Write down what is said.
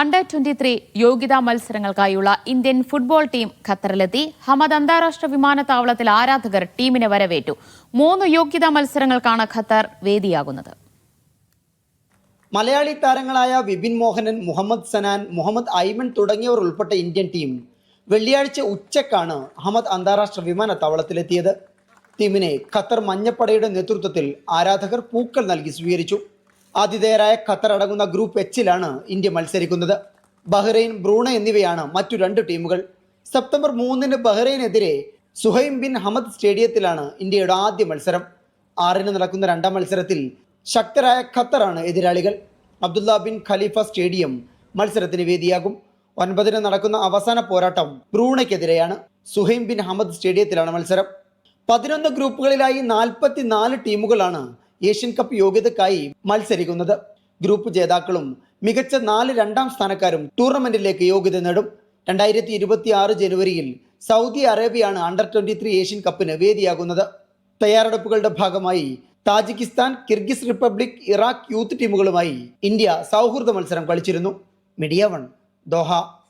Under twenty three യോഗ്യതാ മത്സരങ്ങൾക്കായുള്ള Indian football team ഖത്തറിലെത്തി. ഹമദ് അന്താരാഷ്ട്ര വിമാനത്താവളത്തിൽ ആരാധകർ ടീമിനെ വരവേറ്റു. മൂന്ന് യോഗ്യതാ മത്സരങ്ങൾക്കാണ് ഖത്തർ വേദിയാകുന്നത്. മലയാളി താരങ്ങളായ വിപിൻ മോഹനൻ മുഹമ്മദ് സനാൻ മുഹമ്മദ് ഐമൻ തുടങ്ങിയവർ ഉൾപ്പെട്ട ഇന്ത്യൻ ടീം വെള്ളിയാഴ്ച ഉച്ചക്കാണ് അഹമ്മദ് അന്താരാഷ്ട്ര വിമാനത്താവളത്തിലെത്തിയത്. ടീമിനെ ഖത്തർ മഞ്ഞപ്പടയുടെ നേതൃത്വത്തിൽ ആരാധകർ പൂക്കൾ നൽകി സ്വീകരിച്ചു. ആതിഥേയരായ ഖത്തർ അടങ്ങുന്ന ഗ്രൂപ്പ് എച്ചിലാണ് ഇന്ത്യ മത്സരിക്കുന്നത്. ബഹ്റൈൻ ബ്രൂണ എന്നിവയാണ് മറ്റു രണ്ട് ടീമുകൾ. സെപ്റ്റംബർ മൂന്നിന് ബഹ്റൈനെതിരെ സുഹൈം ബിൻ ഹമദ് സ്റ്റേഡിയത്തിലാണ് ഇന്ത്യയുടെ ആദ്യ മത്സരം. ആറിന് നടക്കുന്ന രണ്ടാം മത്സരത്തിൽ ശക്തരായ ഖത്തറാണ് എതിരാളികൾ. അബ്ദുല്ല ബിൻ ഖലീഫ സ്റ്റേഡിയം മത്സരത്തിന് വേദിയാകും. ഒൻപതിന് നടക്കുന്ന അവസാന പോരാട്ടം ബ്രൂണയ്ക്കെതിരെയാണ്. സുഹൈം ബിൻ ഹമദ് സ്റ്റേഡിയത്തിലാണ് മത്സരം. പതിനൊന്ന് ഗ്രൂപ്പുകളിലായി നാൽപ്പത്തി നാല് ടീമുകളാണ് ഏഷ്യൻ കപ്പ് യോഗ്യതക്കായി മത്സരിക്കുന്നത്. ഗ്രൂപ്പ് ജേതാക്കളും മികച്ച നാല് രണ്ടാം സ്ഥാനക്കാരും ടൂർണമെന്റിലേക്ക് യോഗ്യത നേടും. രണ്ടായിരത്തി ഇരുപത്തി ആറ് ജനുവരിയിൽ സൗദി അറേബ്യയാണ് അണ്ടർ ട്വന്റി ത്രീ ഏഷ്യൻ കപ്പിന് വേദിയാകുന്നത്. തയ്യാറെടുപ്പുകളുടെ ഭാഗമായി Tajikistan Kyrgyz Republic Iraq youth ടീമുകളുമായി India സൗഹൃദ മത്സരം കളിച്ചിരുന്നു. Media one Doha.